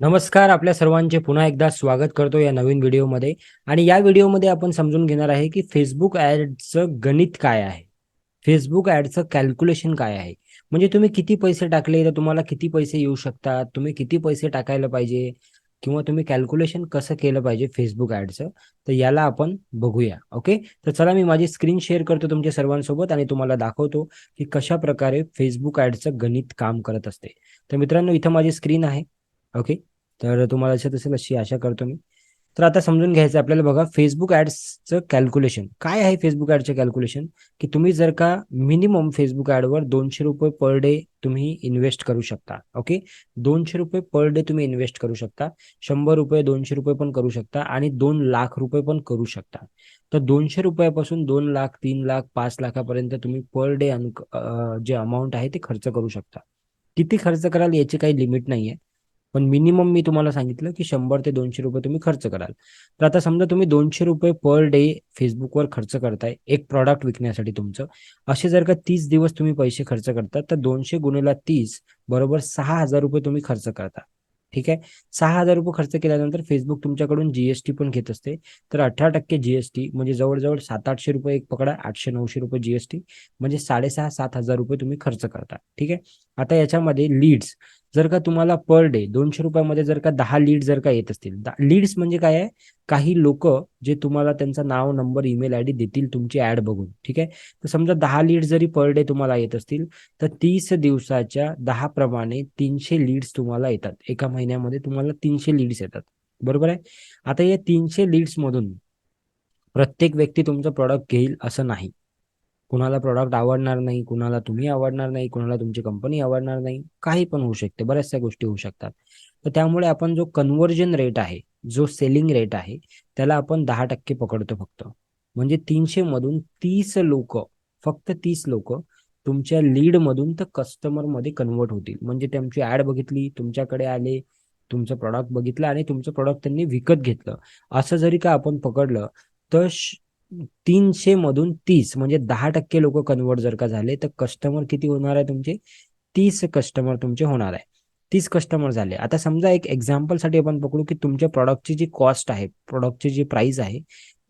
नमस्कार आपल्या सर्वांचे पुन्हा एकदा स्वागत करतो या नवीन व्हिडिओमध्ये. आणि या व्हिडिओमध्ये आपण समजून घेणार आहे की फेसबुक ॲडचं गणित काय आहे? फेसबुक ॲडचं कॅल्क्युलेशन काय आहे? म्हणजे तुम्ही किती पैसे टाकले तर तुम्हाला किती पैसे येऊ शकतात? तुम्ही किती पैसे टाकायला पाहिजे? किंवा तुम्ही कॅल्क्युलेशन कसं केलं पाहिजे फेसबुक ॲडचं तर याला आपण बघूया ओके? तर चला मी माझी स्क्रीन शेअर करतो तुमच्या सर्वांसोबत आणि तुम्हाला दाखवतो की कशा प्रकारे फेसबुक ॲडचं गणित काम करत असते. तर मित्रांनो इथं माझी स्क्रीन आहे. ओके तर तुम्हाला लक्षात असेल अशी आशा करतो मी. तर आता समजून घ्यायचं आपल्याला बघा फेसबुक ॲड्सचं कॅल्क्युलेशन काय आहे फेसबुक ॲडचं कॅल्क्युलेशन की तुम्ही जर का मिनिमम फेसबुक ॲडवर दोनशे रुपये पर डे तुम्ही इन्व्हेस्ट करू शकता. ओके दोनशे रुपये पर डे तुम्ही इन्व्हेस्ट करू शकता. शंभर रुपये दोनशे रुपये पण करू शकता आणि दोन लाख रुपये पण करू शकता. तर दोनशे रुपयापासून दोन लाख तीन लाख पाच लाखापर्यंत तुम्ही पर डे जे अमाऊंट आहे ते खर्च करू शकता. किती खर्च कराल याची काही लिमिट नाही आहे पण मिनिमम मी तुम्हाला सांगितलं की शंभर ते दोनशे रुपये तुम्ही खर्च कराल. तर आता समजा तुम्ही दोनशे रुपये पर डे फेसबुकवर खर्च करताय एक प्रॉडक्ट विकण्यासाठी तुमचं. असे जर का तीस दिवस तुम्ही पैसे खर्च करता तर दोनशे गुणेला तीस बरोबर सहा हजार रुपये तुम्ही खर्च करता. ठीक आहे? सहा हजार रुपये खर्च केल्यानंतर फेसबुक तुमच्याकडून जीएसटी पण घेत असते. तर अठरा टक्के जीएसटी म्हणजे जवळजवळ सात आठशे रुपये एक पकडा आठशे नऊशे रुपये जीएसटी म्हणजे साडेसहा सात हजार रुपये तुम्ही खर्च करता. ठीक आहे? आता याच्यामध्ये लीड्स जर का तुम्हाला पर डे दोनशे रुपयामध्ये जर का दहा लीड जर का येत असतील लीड्स म्हणजे काय आहे? काही लोक जे तुम्हाला त्यांचं नाव नंबर ईमेल आय डी देतील तुमची ऍड बघून ठीक आहे? तर समजा दहा लीड जरी पर डे तुम्हाला येत असतील तर तीस दिवसाच्या दहा प्रमाणे तीनशे लीड्स तुम्हाला येतात. एका महिन्यामध्ये तुम्हाला तीनशे लीड्स येतात. बरोबर आहे? आता या तीनशे लीड्स मधून प्रत्येक व्यक्ती तुमचं प्रॉडक्ट घेईल असं नाही. कुणाला प्रॉडक्ट आवडणार नाही कुणाला तुम्ही आवडणार नाही कुणाला तुमची कंपनी आवडणार नाही काही पण होऊ शकते बऱ्याचशा गोष्टी होऊ शकतात. तर त्यामुळे आपण जो कन्व्हर्जन रेट आहे जो सेलिंग रेट आहे त्याला आपण दहा टक्के पकडतो फक्त. म्हणजे तीनशे मधून तीस लोक फक्त तीस लोक तुमच्या लीड मधून तर कस्टमरमध्ये कन्वर्ट होतील. म्हणजे त्यांची ऍड बघितली तुमच्याकडे आले तुमचं प्रॉडक्ट बघितलं आणि तुमचं प्रॉडक्ट त्यांनी विकत घेतलं. असं जरी का आपण पकडलं तर तीनशे मधून तीस म्हणजे दहा टक्के लोक कन्वर्ट जर का झाले तर कस्टमर किती होणार आहे तुमचे? तीस कस्टमर तुमचे होणार आहे. तीस कस्टमर झाले. आता समजा एक एक्झाम्पलसाठी आपण पकडू की तुमच्या प्रॉडक्टची जी कॉस्ट आहे प्रॉडक्टची जी प्राइस आहे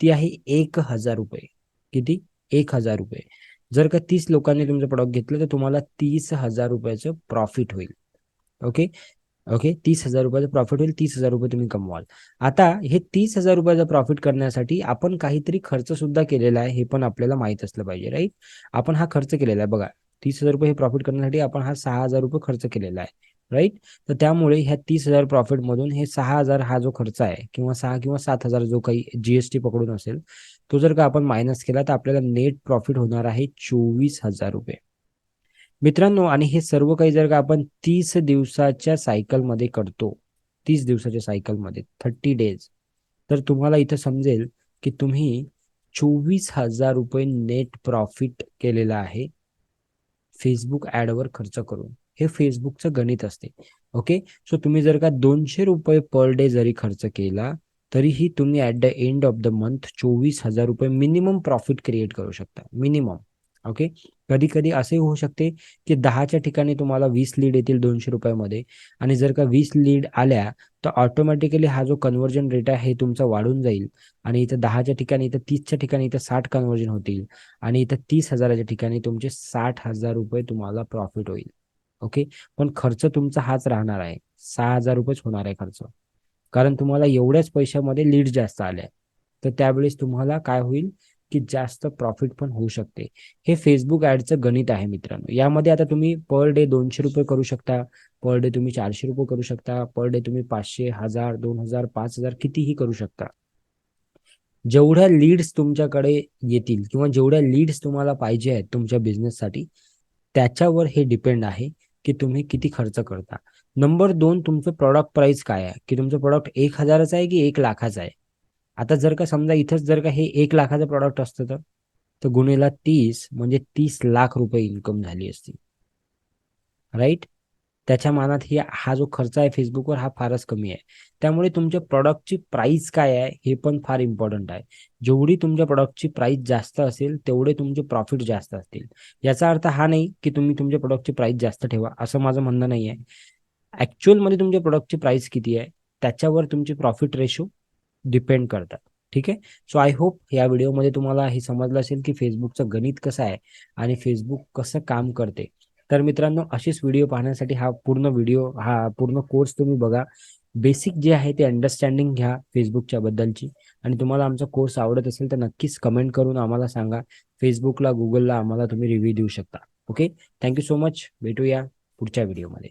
ती आहे एक हजार रुपये. किती? एक हजार रुपये. जर का तीस लोकांनी तुमचं प्रॉडक्ट घेतलं तर तुम्हाला तीस हजार रुपयाचं प्रॉफिट होईल. ओके ओके तीस हजार रुपयाचं प्रॉफिट होईल तीस हजार रुपये तुम्ही कमवाल. आता हे तीस हजार रुपयाचं प्रॉफिट करण्यासाठी आपण काहीतरी खर्च सुद्धा केलेला आहे हे पण आपल्याला माहीत असलं पाहिजे राईट आपण हा खर्च केलेला आहे बघा. तीस हजार रुपये हे प्रॉफिट करण्यासाठी आपण हा सहा हजार रुपये खर्च केलेला आहे राईट तर त्यामुळे ह्या तीस हजार प्रॉफिट मधून हे सहा हजार हा जो खर्च आहे किंवा सहा किंवा सात हजार जो काही जीएसटी पकडून असेल तो जर का आपण मायनस केला तर आपल्याला नेट प्रॉफिट होणार आहे चोवीस हजार रुपये. मित्रांनो आणि हे सर्व काही जर का आपण तीस दिवसाच्या सायकलमध्ये करतो तीस दिवसाच्या सायकलमध्ये थर्टी डेज तर तुम्हाला इथं समजेल की तुम्ही चोवीस हजार रुपये नेट प्रॉफिट केलेलं आहे फेसबुक ॲडवर खर्च करून. हे फेसबुकचं गणित असते. ओके सो तुम्ही जर का दोनशे रुपये पर डे जरी खर्च केला तरीही तुम्ही at the end of the month चोवीस हजार रुपये मिनिमम प्रॉफिट क्रिएट करू शकता. मिनिमम ओके कधी कधी असे होऊ शकते की दहाच्या ठिकाणी तुम्हाला वीस लीड येतील दोनशे रुपयामध्ये आणि जर का वीस लीड आल्या तर ऑटोमॅटिकली हा जो कन्व्हर्जन रेट आहे हे तुमचा वाढून जाईल आणि इथं दहाच्या ठिकाणी इथं तीसच्या ठिकाणी इथं साठ कन्व्हर्जन होतील आणि इथं तीस हजाराच्या ठिकाणी तुमचे साठ हजार रुपये तुम्हाला प्रॉफिट होईल. ओके? पण खर्च तुमचा हाच राहणार आहे. सहा हजार रुपयेच होणार आहे खर्च. कारण तुम्हाला एवढ्याच पैशामध्ये लीड जास्त आल्या. तर त्यावेळेस तुम्हाला काय होईल? की जास्त प्रॉफिट पण होऊ शकते. हे फेसबुक ऍडचं गणित आहे मित्रांनो. यामध्ये आता तुम्ही पर डे दोनशे रुपये करू शकता पर डे तुम्ही चारशे रुपये करू शकता पर डे तुम्ही पाचशे हजार दोन हजार पाच हजार कितीही करू शकता. जेवढ्या लीड्स तुमच्याकडे येतील किंवा जेवढ्या लीड्स तुम्हाला पाहिजे आहेत तुमच्या बिझनेससाठी त्याच्यावर हे डिपेंड आहे की तुम्ही किती खर्च करता. नंबर दोन तुमचं प्रॉडक्ट प्राइस काय आहे? की तुमचं प्रॉडक्ट एक हजाराचं आहे की एक लाखाचं आहे? आता जर का समजा इथंच जर का हे एक लाखाचं प्रॉडक्ट असतं तर तर गुन्हेला तीस म्हणजे तीस लाख रुपये इन्कम झाली असती. राईट त्याच्या मानात ही हा जो खर्च आहे फेसबुकवर हा फारच कमी आहे. त्यामुळे तुमच्या प्रॉडक्टची प्राइस काय आहे हे पण फार इम्पॉर्टंट आहे. जेवढी तुमच्या प्रॉडक्टची प्राइस जास्त असेल तेवढे तुमचे प्रॉफिट जास्त असतील. याचा अर्थ हा नाही की तुम्ही तुमच्या प्रॉडक्टची प्राइस जास्त ठेवा असं माझं म्हणणं नाही आहे ॲक्च्युअलमध्ये तुमच्या प्रॉडक्टची प्राइस किती आहे त्याच्यावर तुमची प्रॉफिट रेशो डिपेंड करतात. ठीक आहे? सो आय होप या व्हिडिओमध्ये तुम्हाला हे समजलं असेल की फेसबुकचं गणित कसं आहे आणि फेसबुक कसं काम करते. तर मित्रांनो असेच व्हिडिओ पाहण्यासाठी हा पूर्ण व्हिडिओ हा पूर्ण कोर्स तुम्ही बघा. बेसिक जे आहे ते अंडरस्टँडिंग घ्या फेसबुकच्या बद्दलची. आणि तुम्हाला आमचा कोर्स आवडत असेल तर नक्कीच कमेंट करून आम्हाला सांगा. फेसबुकला गुगलला आम्हाला तुम्ही रिव्ह्यू देऊ शकता. ओके थँक्यू सो मच भेटूया पुढच्या व्हिडिओमध्ये